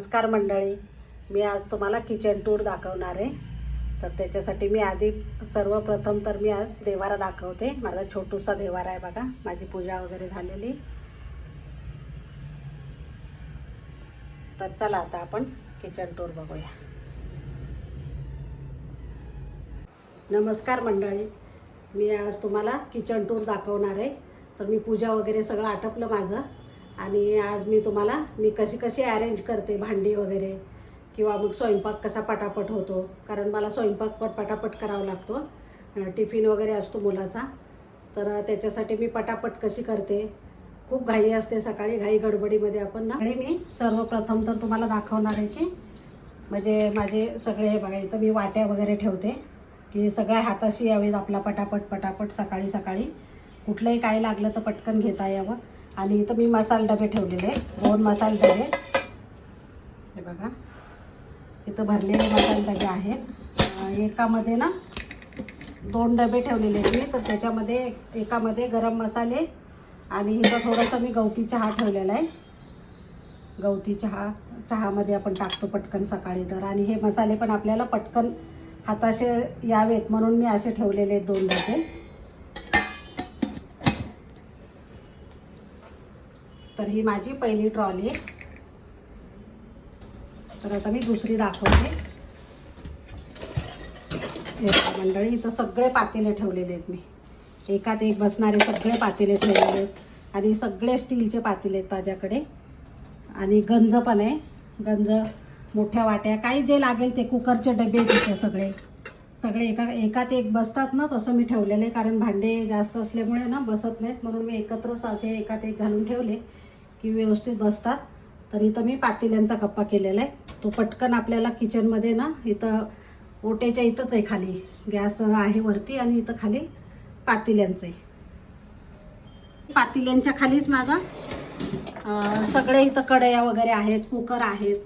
नमस्कार मंडळी. मी आज तुम्हाला किचन टूर दाखवणार आहे. तर त्याच्यासाठी मी आधी सर्वप्रथम तर मी आज देवारा दाखवते. माझा छोटूसा देवारा आहे बघा. माझी पूजा वगैरे झालेली. तर चला आता आपण किचन टूर बघूया. नमस्कार मंडळी. मी आज तुम्हाला किचन टूर दाखवणार आहे. तर मी पूजा वगैरे सगळं आटपलं माझं. आणि आज मी तुम्हाला मी कशी कशी अरेंज करते भांडी वगैरे किंवा मग स्वयंपाक कसा पटापट होतो कारण मला स्वयंपाक पट पटापट करावा लागतो. टिफिन वगैरे असतो मुलाचा तर त्याच्यासाठी मी पटापट कशी करते खूप घाई असते सकाळी घाई गडबडीमध्ये आपण ना. आणि मी सर्वप्रथम तर तुम्हाला दाखवणार आहे की म्हणजे माझे सगळे हे बघा इथं मी वाट्या वगैरे ठेवते की सगळ्या हाताशी यावेत आपला पटापट पटापट सकाळी सकाळी कुठलंही काय लागलं तर पटकन घेता यावं. आणि इथं मी मसाले डबे ठेवलेले आहेत. दोन मसाले डबे. हे बघा. इथं भरलेले मसाले डबे आहेत. एकामध्ये ना दोन डबे ठेवलेले आहेत मी. तर त्याच्यामध्ये एकामध्ये गरम मसाले आणि इथं थोडंसं मी गवती चहा ठेवलेला आहे. गवती चहा चहामध्ये आपण टाकतो पटकन सकाळी तर. आणि हे मसाले पण आपल्याला पटकन हाताशे यावेत म्हणून मी असे ठेवलेले आहेत दोन डबे. तर ही माझी पहिली ट्रॉली आहे. तर आता मी दुसरी दाखवते. मंडळी इथं सगळे पातेले ठेवलेले आहेत मी. एकात एक बसणारे सगळे पातेले ठेवलेले आहेत आणि सगळे स्टीलचे पातेले आहेत माझ्याकडे. आणि गंज पण आहे. गंज मोठ्या वाट्या काही जे लागेल ते कुकरचे डबे तिथे सगळे. सगळे एका एकात एक बसतात ना तसं मी ठेवलेलं आहे कारण भांडे जास्त असल्यामुळे ना बसत नाहीत म्हणून मी एकत्रच असे एकात एक घालून ठेवले. की व्यवस्थित बसतात. तर इथं मी पातेल्यांचा कप्पा केलेला आहे. तो पटकन आपल्याला किचनमध्ये ना इथं ओटेच्या इथंच आहे खाली. गॅस आहे वरती आणि इथं खाली पातेल्यांचं आहे. पातेल्यांच्या खालीच माझा सगळे इथं कढया वगैरे आहेत कुकर आहेत.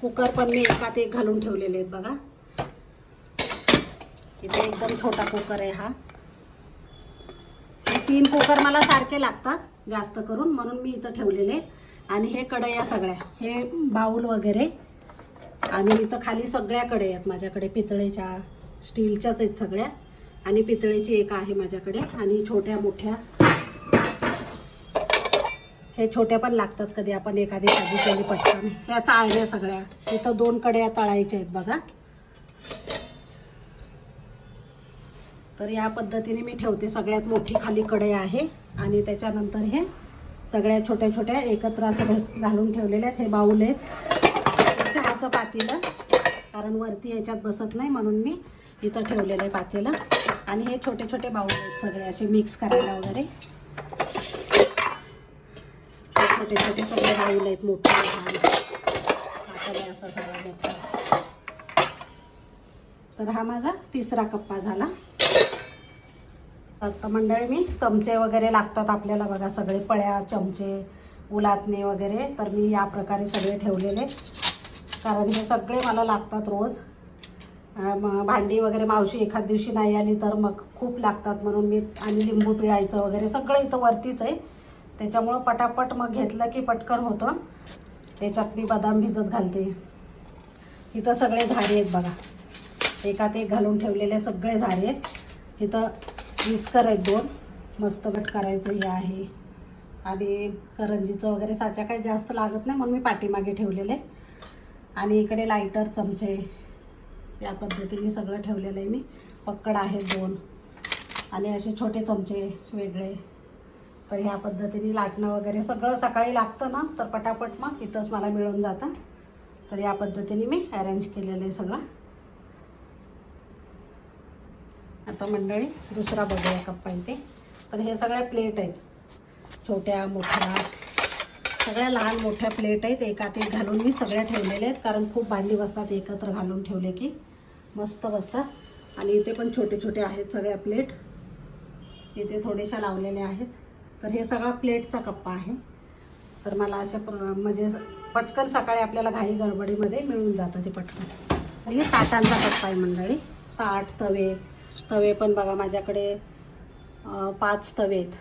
कुकर पण मी एकात एक घालून ठेवलेले आहेत बघा. इथे एकदम छोटा कुकर आहे हा. तीन कुकर मला सारखे लागतात. जास्त करून म्हणून मी इथं ठेवलेले आणि हे कढया सगळ्या. हे बाऊल वगैरे. आणि इथं खाली सगळ्या कढया आहेत माझ्याकडे. पितळेच्या स्टीलच्याच आहेत सगळ्या. आणि पितळेची एक आहे माझ्याकडे. आणि छोट्या मोठ्या. हे छोट्या पण लागतात कधी आपण एखादी भाजी केली पटकन. ह्या चाळण्या सगळ्या. इथं दोन कड्या तळायच्या आहेत बघा. तर या पद्धतीने मी ठेवते सगळ्यात मोठी खाली कढई आहे आणि त्याच्यानंतर हे सगळ्या छोट्या छोट्या एकत्र असं घ- घालून ठेवलेल्या आहेत. हे बाऊल आहेत. चहाचं पातेलं. कारण वरती ह्याच्यात बसत नाही म्हणून मी इथं ठेवलेलं आहे पातेलं. आणि हे छोटे छोटे बाऊल आहेत सगळे असे मिक्स करायला वगैरे. छोटे छोटे सगळे बाऊल आहेत मोठे असं सगळं मोठं. तर हा माझा तिसरा कप्पा झाला. तर मंडळी मी चमचे वगैरे लागतात आपल्याला बघा सगळे पळ्या चमचे उलातणे वगैरे. तर मी या प्रकारे सगळे ठेवलेले. कारण हे सगळे मला लागतात रोज. भांडी वगैरे मावशी एखाद दिवशी नाही आली तर मग खूप लागतात म्हणून मी आणि लिंबू पिळायचं वगैरे सगळं इथं वरतीच आहे. त्याच्यामुळं पटापट मग घेतलं की पटकन होतं. त्याच्यात मी बदाम भिजत घालते. इथं सगळे झाडे आहेत बघा. एकात एक घालून ठेवलेले सगळे झाडे आहेत. इथं विस्कर आहेत दोन. मस्त घट करायचं हे आहे. आणि करंजीचं वगैरे साच्या काही जास्त लागत नाही म्हणून मी पाठीमागे ठेवलेले. आणि इकडे लायटर चमचे या पद्धतीने सगळं ठेवलेलं आहे मी. पक्कड आहेत दोन. आणि असे छोटे चमचे वेगळे. तर ह्या पद्धतीने लाटणं वगैरे सगळं सकाळी लागतं ना तर पटापट मग इथंच मला मिळून जातं. तर या पद्धतीने मी अरेंज केलेलं आहे सगळं. आता मंडळी दुसरा बघूया कप्पा इथे तर हे सगळ्या प्लेट आहेत. छोट्या मोठ्या सगळ्या लहान मोठ्या प्लेट आहेत. एकात एक घालून मी सगळ्या ठेवलेल्या आहेत. कारण खूप भांडी बसतात एकत्र घालून ठेवले की मस्त बसतात. आणि इथे पण छोटे छोटे आहेत सगळ्या प्लेट इथे थोड्याशा लावलेल्या आहेत. तर हे सगळा प्लेटचा कप्पा आहे. तर मला अशा प्र म्हणजे पटकन सकाळी आपल्याला घाई गडबडीमध्ये मिळून जातं ते पटकन. आणि हे ताटांचा कप्पा आहे मंडळी. ताट तवे तवे पण बघा माझ्याकडे पाच तवे आहेत.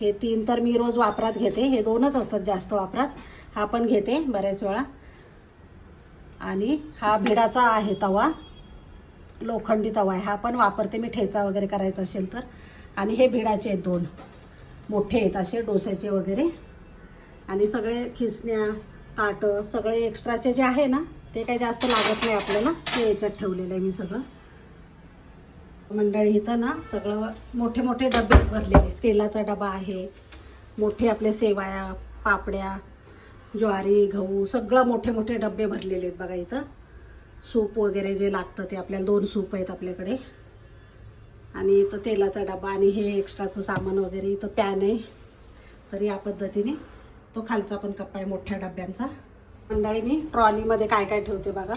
हे तीन तर मी रोज वापरात घेते. हे दोनच असतात जास्त वापरात. हा पण घेते बऱ्याच वेळा. आणि हा भिडाचा आहे तवा. लोखंडी तवा आहे. हा पण वापरते मी. ठेचा वगैरे करायचा असेल तर. आणि हे भिडाचे आहेत दोन. मोठे आहेत असे डोस्याचे वगैरे. आणि सगळे खिसण्या ताटं सगळे एक्स्ट्राचे जे आहे ना ते काही जास्त लागत नाही आपल्याला. ते याच्यात ठेवलेलं आहे मी सगळं. मंडळी इथं ना सगळं मोठे मोठे डबे भरलेले. तेलाचा डबा आहे मोठे आपले सेवाया पापड्या ज्वारी गहू सगळं मोठे मोठे डबे भरलेले आहेत बघा इथं. सूप वगैरे जे लागतं ते आपल्याला दोन सूप आहेत आपल्याकडे. आणि इथं तेलाचा डबा आणि हे एक्स्ट्राचं सामान वगैरे इथं पॅन आहे. तर या पद्धतीने तो खालचा पण कप्पा आहे मोठ्या डब्यांचा. मंडळी मी ट्रॉलीमध्ये काय काय ठेवते बघा.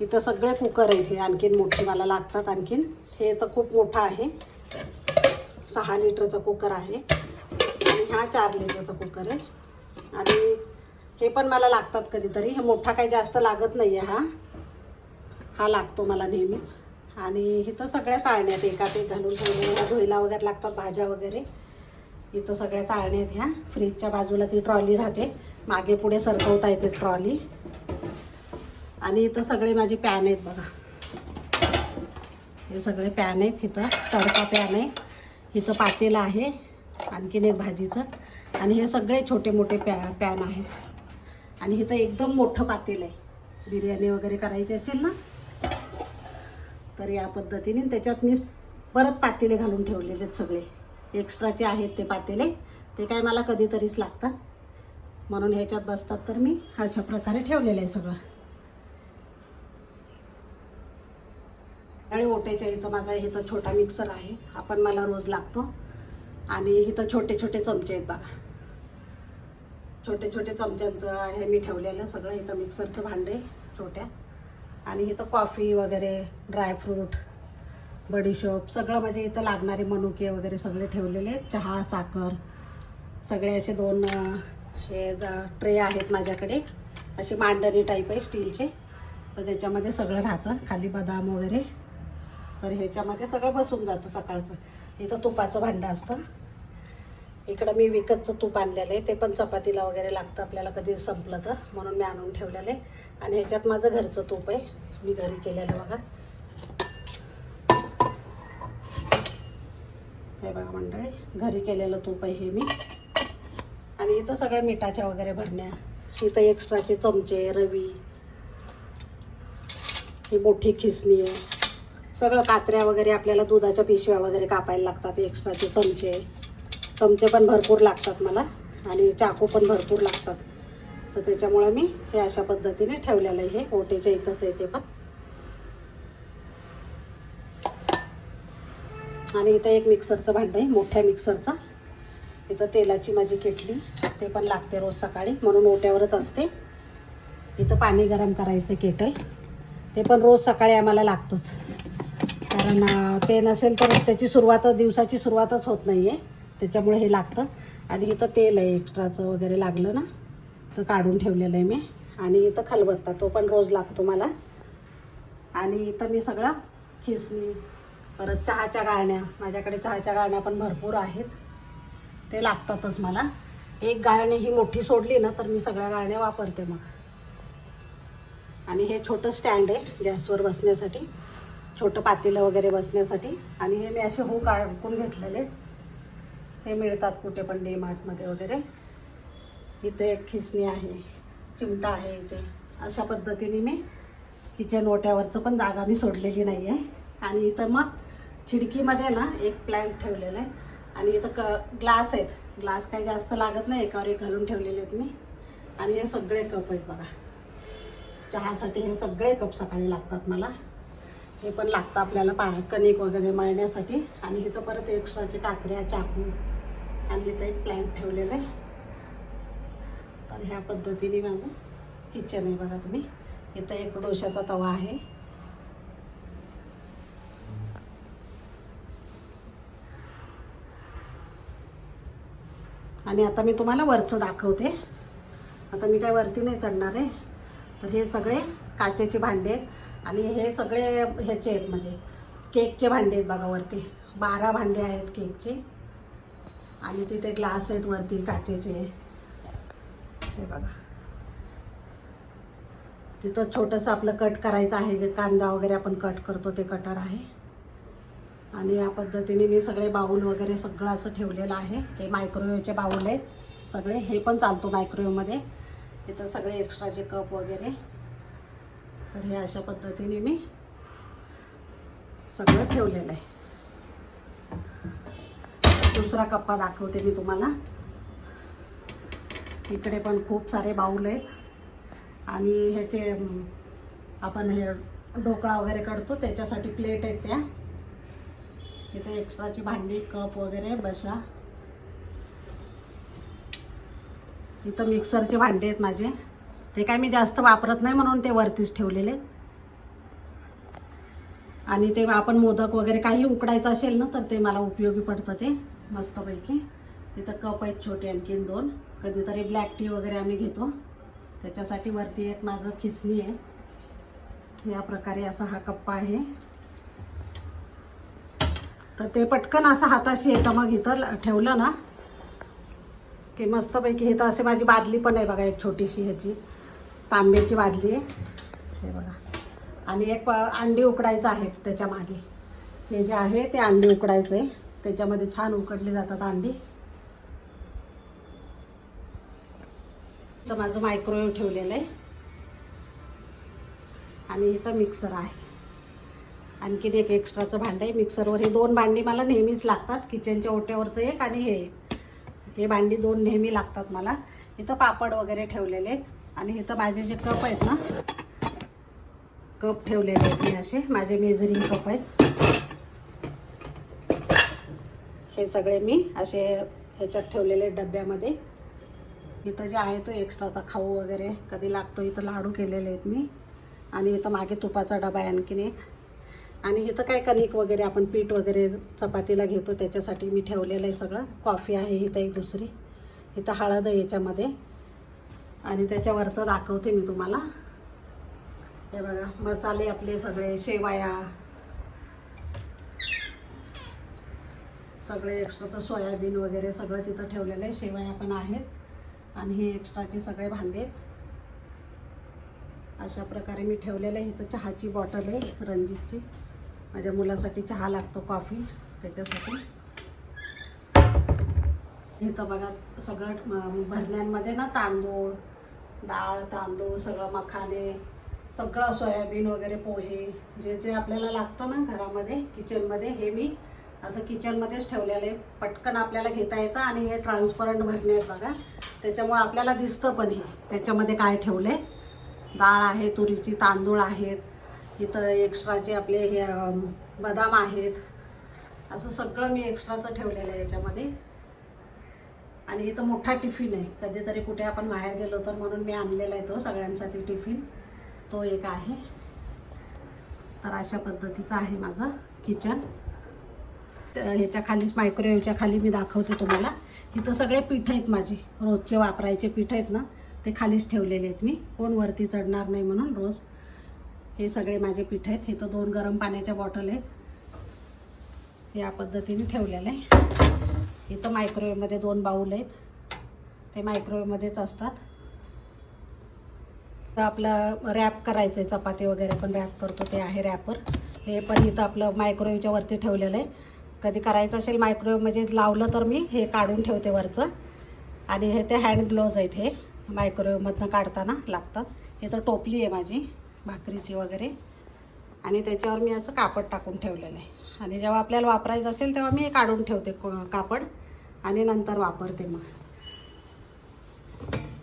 इथं सगळे कुकर आहेत हे आणखीन मोठे मला लागतात आणखीन. हे तर खूप मोठा आहे. सहा लिटरचा कुकर आहे. आणि हा चार लिटरचा कुकर आहे. आणि हे पण मला लागतात कधीतरी. हे मोठा काही जास्त लागत नाही आहे हा. हा लागतो मला नेहमीच. आणि इथं सगळ्या चाळण्यात एकात एक घालून ठेवलेल्या धुईला वगैरे लागतात भाज्या वगैरे. इथं सगळ्या चाळण्यात ह्या. फ्रीजच्या बाजूला ती ट्रॉली राहते. मागे पुढे सरकवता येते ट्रॉली. आणि इथं सगळे माझे पॅन आहेत बघा. हे सगळे पॅन आहेत इथं तडका पॅन आहे इथं पातेलं आहे आणखीन एक भाजीचं. आणि हे सगळे छोटे मोठे पॅ पॅन आहेत. आणि इथं एकदम मोठं पातेलं आहे. बिर्याणी वगैरे करायची असेल ना तर या पद्धतीने त्याच्यात मी परत पातेले घालून ठेवलेले आहेत सगळे. एक्स्ट्राचे आहेत ते पातेले ते काय मला कधीतरीच लागतात. म्हणून ह्याच्यात बसतात तर मी अशा प्रकारे ठेवलेलं आहे सगळं. आणि इथं माझा इथं छोटा मिक्सर आहे. हा पण मला रोज लागतो. आणि इथं छोटे छोटे चमचे आहेत बघा. छोटे छोटे चमच्यांचं हे मी ठेवलेलं. सगळं इथं मिक्सरचं भांडे छोट्या. आणि इथं कॉफी वगैरे ड्रायफ्रूट बडीशोप सगळं म्हणजे इथं लागणारे मनुके वगैरे सगळे ठेवलेले चहा साखर सगळे असे दोन हे ट्रे आहेत माझ्याकडे. असे मांडणी टाईप आहे स्टीलचे तर त्याच्यामध्ये सगळं राहतं. खाली बदाम वगैरे. तर ह्याच्यामध्ये सगळं बसून जातं सकाळचं. इथं तुपाचं भांडं असतं. इकडं मी विकतचं तूप आणलेलं आहे. ते पण चपातीला वगैरे लागतं. आपल्याला कधी संपलं तर. म्हणून मी आणून ठेवलेलं आहे. आणि ह्याच्यात माझं घरचं तूप आहे. मी घरी केलेलं बघा. हे बघा मंडळी घरी केलेलं तूप आहे हे मी. आणि इथं सगळ्या मिठाच्या वगैरे भरण्या. इथं एक्स्ट्राचे चमचे रवी ही मोठी खिसणी आहे. सगळं कात्र्या वगैरे आपल्याला दुधाच्या पिशव्या वगैरे कापायला लागतात एक्स्ट्राचे चमचे. चमचे पण भरपूर लागतात मला आणि चाकू पण भरपूर लागतात. तर त्याच्यामुळे मी हे अशा पद्धतीने ठेवलेलं आहे. हे ओटेच्या इथंच आहे ते पण. आणि इथं एक मिक्सरचं भांडं आहे मोठ्या मिक्सरचं. इथं तेलाची माझी केटली ते पण लागते रोज सकाळी म्हणून ओट्यावरच असते. इथं पाणी गरम करायचं केटल. ते पण रोज सकाळी आम्हाला लागतंच. कारण ते नसेल तर त्याची सुरुवात दिवसाची सुरुवातच होत नाही आहे त्याच्यामुळे हे लागतं. आणि इथं तेल आहे एक्स्ट्राचं वगैरे लागलं ना तर काढून ठेवलेलं आहे मी. आणि इथं खलबत्ता तो पण रोज लागतो मला. आणि इथं मी सगळं खिसणी परत चहाच्या गाळण्या माझ्याकडे चहाच्या गाळण्या पण भरपूर आहेत. ते लागतातच मला. एक गाळणी ही मोठी सोडली ना तर मी सगळ्या गाळण्या वापरते मग. आणि हे छोटं स्टँड आहे गॅसवर बसण्यासाठी. छोटं पातेलं वगैरे बसण्यासाठी. आणि हे मी असे हू अडकून घेतलेले. हे मिळतात कुठे पण डी मार्टमध्ये वगैरे. इथे एक खिसणी आहे चिमटा आहे इथे. अशा पद्धतीने मी किचन ओट्यावरचं पण जागा मी सोडलेली नाही आहे आणि इथं मग खिडकीमध्ये ना एक प्लॅन्ट ठेवलेला आहे. आणि इथं क ग्लास आहेत. ग्लास काही जास्त लागत नाही एकावर एक घालून ठेवलेले आहेत मी. आणि हे सगळे कप आहेत बघा. चहासाठी हे सगळे कप सकाळी लागतात मला. हे पण लागतं आपल्याला पा कणिक वगैरे मळण्यासाठी. आणि इथं परत एक्स्ट्राचे कात्र्या चाकू आणि इथं एक प्लॅन्ट ठेवलेलं आहे. तर ह्या पद्धतीने माझं किचन आहे बघा तुम्ही. इथं एक डोशाचा तवा आहे. आणि आता मी तुम्हाला वरचं दाखवते. आता मी काय वरती नाही चढणार आहे. तर हे सगळे काचेचे भांडे आहेत. आणि हे सगळे ह्याचे आहेत म्हणजे केकचे भांडे आहेत बघा वरती. बारा भांडे आहेत केकचे. आणि तिथे ग्लास आहेत वरती काचेचे. हे बघा. तिथं छोटंसं आपलं कट करायचं आहे कांदा वगैरे आपण कट करतो ते कटर आहे. आणि या पद्धतीने मी सगळे बाऊल वगैरे सगळं असं ठेवलेलं आहे. ते मायक्रोवेवचे बाऊल आहेत सगळे. हे पण चालतो मायक्रोवेवमध्ये इथं सगळे एक्स्ट्राचे कप वगैरे तर हे अशा पद्धतीने मी सगळं ठेवलेलं आहे. दुसरा कप्पा दाखवते मी तुम्हाला. इकडे पण खूप सारे बाऊल आहेत. आणि ह्याचे आपण हे ढोकळा वगैरे करतो त्याच्यासाठी प्लेट आहेत त्या. इथे एक्स्ट्राची भांडी कप वगैरे बशा इथं मिक्सरचे भांडे आहेत माझे. ते काय मी जास्त वापरत नाही म्हणून ते वरतीच ठेवलेले. आहेत. आणि ते आपण मोदक वगैरे काही उकडायचं असेल ना तर ते मला उपयोगी पडतं ते मस्तपैकी. तिथं कप आहेत छोटे आणखीन दोन. कधीतरी ब्लॅक टी वगैरे आम्ही घेतो. त्याच्यासाठी वरती एक माझं खिचणी आहे. या प्रकारे असा हा कप्पा आहे. तर ते पटकन असं हाताशी येतं मग इथं ठेवलं ना की मस्तपैकी हे तर असे माझी बादली पण आहे बघा एक छोटीशी ह्याची. तांब्याची बादली आहे. हे बघा. आणि एक प- अंडी उकडायचं आहे त्याच्यामागे. हे जे आहे ते अंडी उकडायचं आहे त्याच्यामध्ये छान उकडली जातात अंडी. तर माझं मायक्रोवेव्ह ठेवलेलं आहे. आणि इथं मिक्सर आहे. आणखीन एक एक्स्ट्राचं भांडं आहे. मिक्सरवर हे दोन भांडी मला नेहमीच लागतात. किचनच्या ओट्यावरचं एक आणि हे एक. हे भांडी दोन नेहमी लागतात मला. इथं पापड वगैरे ठेवलेले आहेत. आणि इथं माझे जे कप आहेत ना कप ठेवलेले आहेत मी असे. माझे मेजरिंग कप आहेत. हे सगळे मी असे ह्याच्यात ठेवलेले आहेत डब्यामध्ये. इथं जे आहे तो एक्स्ट्राचा खाऊ वगैरे कधी लागतो इथं लाडू केलेले आहेत मी. आणि इथं मागे तुपाचा डबा आहे आणखीन एक. आणि इथं काय कणिक वगैरे आपण पीठ वगैरे चपातीला घेतो त्याच्यासाठी मी ठेवलेलं आहे सगळं. कॉफी आहे इथं एक दुसरी. इथं हळद आहे याच्यामध्ये. आणि त्याच्यावरचं दाखवते मी तुम्हाला. हे बघा मसाले आपले सगळे शेवाया. सगळे एक्स्ट्राचं सोयाबीन वगैरे सगळं तिथं ठेवलेलं आहे. शेवाया पण आहेत. आणि हे एक्स्ट्राचे सगळे भांडे आहेत. अशा प्रकारे मी ठेवलेलं आहे. इथं चहाची बॉटल आहे रणजितची. माझ्या मुलासाठी चहा लागतो कॉफी त्याच्यासाठी. इथं बघा सगळं भरण्यांमध्ये ना तांदूळ डाळ तांदूळ सगळं मखाने सगळं सोयाबीन वगैरे पोहे जे जे आपल्याला लागतं ना घरामध्ये किचनमध्ये हे मी असं किचनमध्येच ठेवलेलं आहे. पटकन आपल्याला घेता येतं आणि हे ट्रान्सपरंट भरणे आहेत बघा. त्याच्यामुळं आपल्याला दिसतं पण हे. त्याच्यामध्ये काय ठेवलं आहे डाळ आहे तुरीची तांदूळ आहेत. इथं एक्स्ट्राचे आपले हे बदाम आहेत. असं सगळं मी एक्स्ट्राचं ठेवलेलं आहे याच्यामध्ये. आणि इथं मोठा टिफिन आहे. कधीतरी कुठे आपण बाहेर गेलो तर म्हणून मी आणलेला आहे तो सगळ्यांसाठी टिफिन. तो एक आहे. तर अशा पद्धतीचं आहे माझं किचन. ह्याच्या खालीच मायक्रोवेव्हच्या खाली मी दाखवते तुम्हाला. इथं सगळे पीठ आहेत माझे. रोजचे वापरायचे पीठ आहेत ना ते खालीच ठेवलेले आहेत मी. कोण वरती चढणार नाही म्हणून रोज हे सगळे माझे पीठ आहेत. इथं दोन गरम पाण्याच्या बॉटल आहेत. या पद्धतीने ठेवलेलं आहे. इथं मायक्रोवेवमध्ये दोन बाऊल आहेत. ते मायक्रोवेवमध्येच असतात. तर आपलं रॅप करायचं आहे चपाती वगैरे पण रॅप करतो ते आहे रॅपर हे पण इथं आपलं मायक्रोवेवच्या वरती ठेवलेलं आहे. कधी करायचं असेल मायक्रोवेव म्हणजे लावलं तर मी हे काढून ठेवते वरचं. आणि हे ते हँड ग्लोव्ज आहेत हे मायक्रोवेवमधनं काढताना लागतात. इथं टोपली आहे माझी भाकरीची वगैरे. आणि त्याच्यावर मी असं कापड टाकून ठेवलेलं आहे. आणि जेव्हा आपल्याला वापरायचं असेल तेव्हा मी काढून ठेवते कापड आणि नंतर वापरते मग.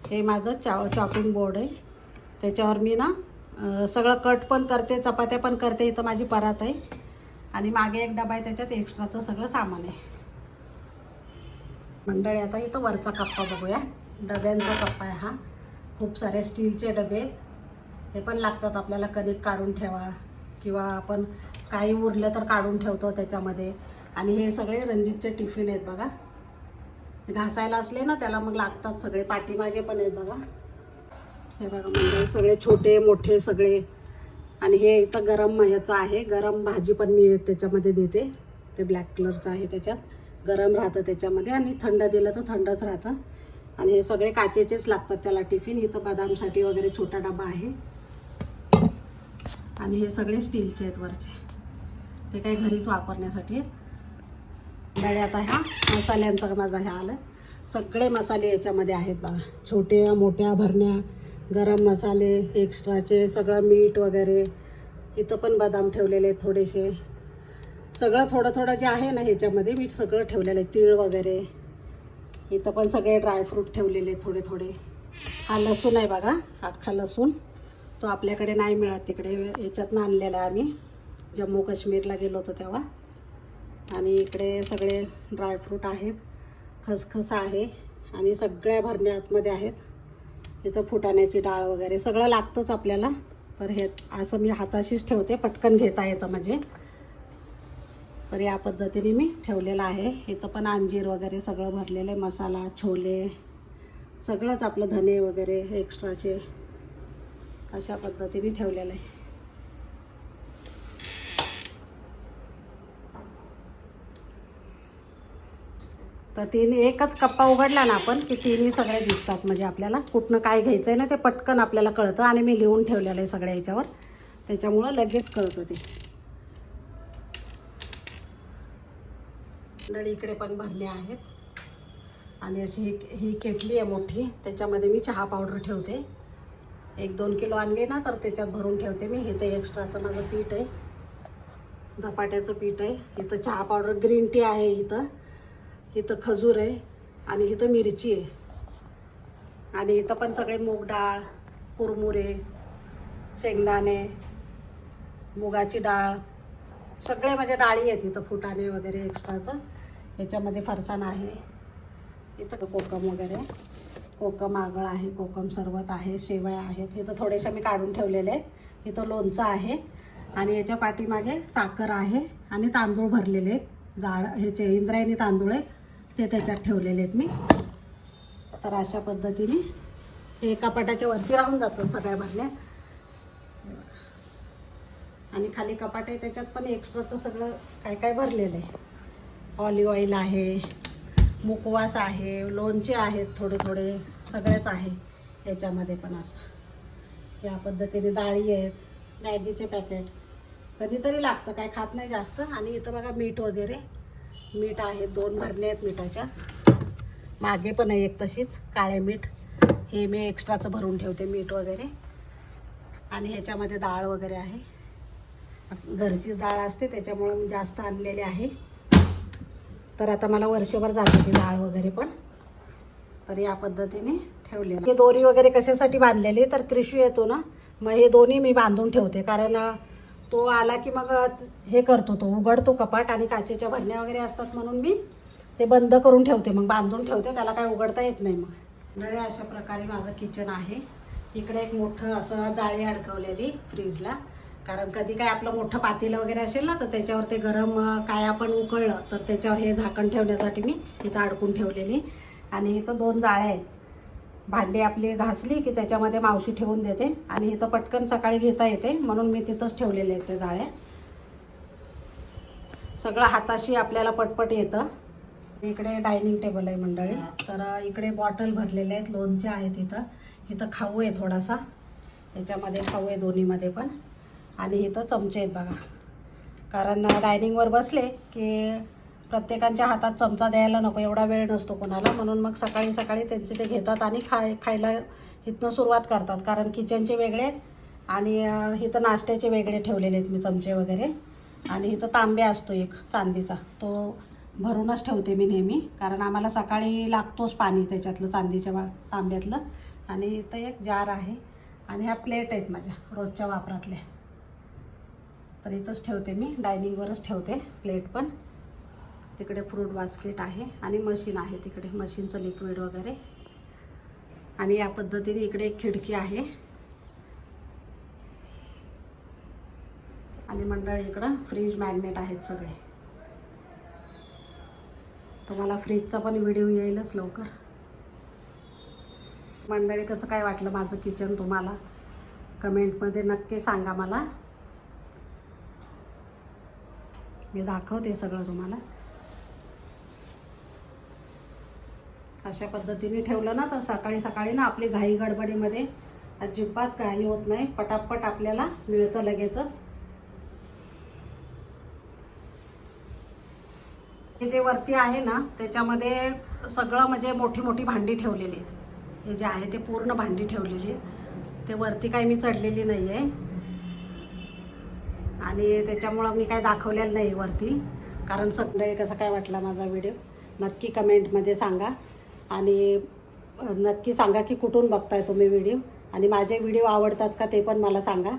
हे माझं चा चॉपिंग बोर्ड आहे. त्याच्यावर मी ना सगळं कट पण करते चपात्या पण करते इथं माझी परात आहे. आणि मागे एक डबा आहे त्याच्यात एक्स्ट्राचं सगळं सामान आहे. मंडळी आता इथं वरचा कप्पा बघूया. डब्यांचा कप्पा आहे हा. खूप सारे स्टीलचे डबे आहेत. हे पण लागतात आपल्याला कणिक काढून ठेवा. किंवा आपण काही उरलं तर काढून ठेवतो त्याच्यामध्ये. आणि हे सगळे रणजितचे टिफिन आहेत बघा. घासायला असले ना त्याला मग लागतात सगळे. पाठीमागे पण आहेत बघा. हे बघा म्हणजे सगळे छोटे मोठे सगळे. आणि हे इथं गरम ह्याचं आहे. गरम भाजी पण मी त्याच्यामध्ये देते. ते ब्लॅक कलरचं आहे त्याच्यात. गरम राहतं त्याच्यामध्ये. आणि थंड दिलं तर थंडच राहतं. आणि हे सगळे काचेचेच लागतात त्याला टिफिन. इथं बदामसाठी वगैरे छोटा डबा आहे. आणि हे सगळे स्टीलचे आहेत वरचे. ते काही घरीच वापरण्यासाठी आहेत. आता ह्या मसाल्यांचा माझा ह्या आलं सगळे मसाले याच्यामध्ये आहेत बघा. छोट्या मोठ्या भरण्या गरम मसाले एक्स्ट्राचे सगळं मीठ वगैरे. इथं पण बदाम ठेवलेले आहेत थोडेसे. सगळं थोडं थोडं जे आहे ना ह्याच्यामध्ये मी सगळं ठेवलेलं आहे. तीळ वगैरे. इथं पण सगळे ड्रायफ्रूट ठेवलेले आहेत थोडे थोडे. हा लसूण आहे बघा. अख्खा लसूण. तो आपल्याकडे नाही मिळत तिकडे. याच्यातनं आणलेला आम्ही. जम्मू काश्मीरला गेलो होतो तेव्हा. आणि इकडे सगळे ड्रायफ्रूट आहेत. खसखस आहे. आणि सगळ्या भरण्या आतमध्ये आहेत. इथं फुटाण्याची डाळ वगैरे सगळं लागतंच आपल्याला. तर हे असं मी हाताशीच ठेवते. पटकन घेता येतं म्हणजे. तर या पद्धतीने मी ठेवलेलं आहे. इथं पण अंजीर वगैरे सगळं भरलेलं आहे. मसाला छोले सगळंच आपलं धने वगैरे एक्स्ट्राचे अशा पद्धतीने ठेवलेलं आहे. तर तीन एकच कप्पा उघडला ना आपण की तिन्ही सगळे दिसतात. म्हणजे आपल्याला कुठनं काय घ्यायचं आहे ना ते पटकन आपल्याला कळतं. आणि मी लिहून ठेवलेलं आहे सगळ्या याच्यावर. त्याच्यामुळं लगेच कळतं ते. नळी इकडे पण भरले आहेत. आणि अशी ही ही केटली आहे मोठी. त्याच्यामध्ये मी चहा पावडर ठेवते. एक दोन किलो आणले ना तर त्याच्यात भरून ठेवते मी. हे तर एक्स्ट्राचं माझं पीठ आहे. धपाट्याचं पीठ आहे. इथं चहा पावडर ग्रीन टी आहे इथं. इथं खजूर आहे. आणि इथं मिरची आहे. आणि इथं पण सगळे मूग डाळ कुरमुरे शेंगदाणे मुगाची डाळ सगळे म्हणजे डाळी आहेत इथं फुटाणे वगैरे एक्स्ट्राचं याच्यामध्ये फरसाण आहे. इथं कोकम वगैरे. कोकम आगळ आहे कोकम सरबत आहे शेवया आहेत हे तर थोडेशा मी काढून ठेवलेले आहेत. इथं लोणचं आहे आणि याच्या पाठीमागे साखर आहे आणि तांदूळ भरलेले आहेत. जाड ह्याचे इंद्रायणी तांदूळ आहेत ते त्याच्यात ठेवलेले आहेत मी. तर अशा पद्धतीने हे कपाटाच्या वरती राहून जातात सगळ्या भरण्या आणि खाली कपाट आहे त्याच्यात पण एक्स्ट्राचं सगळं काय काय भरलेलं आहे. ऑलिव्ह ऑइल आहे मुकवास आहे लोणचे आहेत थोडे थोडे सगळेच आहे याच्यामध्ये पण असं. या पद्धतीने डाळी आहेत मॅगीचे पॅकेट. कधीतरी लागतं काय खात नाही जास्त. आणि इथं बघा मीठ वगैरे. मीठ आहे दोन भरणे आहेत मिठाच्या. मागे पण आहे एक तशीच काळे मीठ. हे मी एक्स्ट्राचं भरून ठेवते मीठ वगैरे. आणि ह्याच्यामध्ये डाळ वगैरे आहे. घरचीच डाळ असते त्याच्यामुळं मी जास्त आणलेले आहे. तर आता मला वर्षभर जाते ती डाळ वगैरे पण. तर या पद्धतीने ठेवलेलं. हे दोरी वगैरे कशासाठी बांधलेली तर क्रिशू येतो ना. मग हे दोन्ही मी बांधून ठेवते. कारण तो आला की मग हे करतो तो. उघडतो कपाट आणि काचेच्या भरण्या वगैरे असतात म्हणून मी ते बंद करून ठेवते. मग बांधून ठेवते. त्याला काय उघडता येत नाही मग. नळे अशा प्रकारे माझं किचन आहे. इकडे एक मोठं असं जाळी अडकवलेली फ्रीजला. कारण कधी काय आपलं मोठं पातेलं वगैरे असेल ना तर त्याच्यावर ते गरम काय आपण उकळलं तर त्याच्यावर हे झाकण ठेवण्यासाठी मी इथं अडकून ठेवलेली. आणि इथं दोन जाळे आहेत. भांडी आपली घासली की त्याच्यामध्ये मावशी ठेवून देते. आणि इथं पटकन सकाळी घेता येते म्हणून मी तिथंच ठेवलेले आहेत ते जाळे. सगळं हाताशी आपल्याला पटपट येतं. इकडे डायनिंग टेबल आहे मंडळी. तर इकडे बॉटल भरलेले आहेत लोणचे आहेत इथं. इथं खाऊ आहे थोडासा. याच्यामध्ये खाऊ आहे दोन्हीमध्ये पण. आणि इथं चमचे आहेत बघा. कारण डायनिंगवर बसले की प्रत्येकांच्या हातात चमचा द्यायला नको एवढा वेळ नसतो कोणाला. म्हणून मग सकाळी सकाळी त्यांचे ते घेतात आणि खाय खायला इथनं सुरुवात करतात. कारण किचनचे वेगळे आहेत आणि इथं नाश्त्याचे वेगळे ठेवलेले आहेत मी चमचे वगैरे. आणि इथं तांबे असतो एक चांदीचा. तो भरूनच ठेवते मी नेहमी. कारण आम्हाला सकाळी लागतोच पाणी त्याच्यातलं चांदीच्या तांब्यातलं. आणि इथं एक जार आहे आणि ह्या प्लेट आहेत माझ्या रोजच्या वापरातल्या. तर इथंच ठेवते मी. डायनिंगवरच ठेवते प्लेट पण. तिकडे फ्रूट बास्केट आहे आणि मशीन आहे तिकडे. मशीनचं लिक्विड वगैरे. आणि या पद्धतीने इकडे एक खिडकी आहे. आणि मंडळ इकडं फ्रीज मॅग्नेट आहेत सगळे. तुम्हाला फ्रीजचा पण व्हिडिओ येईलच लवकर. मंडळी कसं काय वाटलं माझं किचन तुम्हाला? कमेंटमध्ये नक्की सांगा मला. मी दाखवते सगळं तुम्हाला. अशा पद्धतीने ठेवलं ना तर सकाळी सकाळी ना आपली घाई गडबडीमध्ये अजिबात घाई होत नाही. पटापट आपल्याला मिळतं लगेचच. हे जे वरती आहे ना त्याच्यामध्ये सगळं म्हणजे मोठी मोठी भांडी ठेवलेली आहेत. हे जे आहे ते पूर्ण भांडी ठेवलेली आहेत. ते वरती काही मी चढलेली नाही आहे आणि त्याच्यामुळं मी काय दाखवलेलं नाही वरती. कारण सगळे कसं काय वाटला माझा व्हिडिओ नक्की कमेंटमध्ये सांगा. आणि नक्की सांगा की कुठून बघताय तुम्ही व्हिडिओ आणि माझे व्हिडिओ आवडतात का ते पण मला सांगा.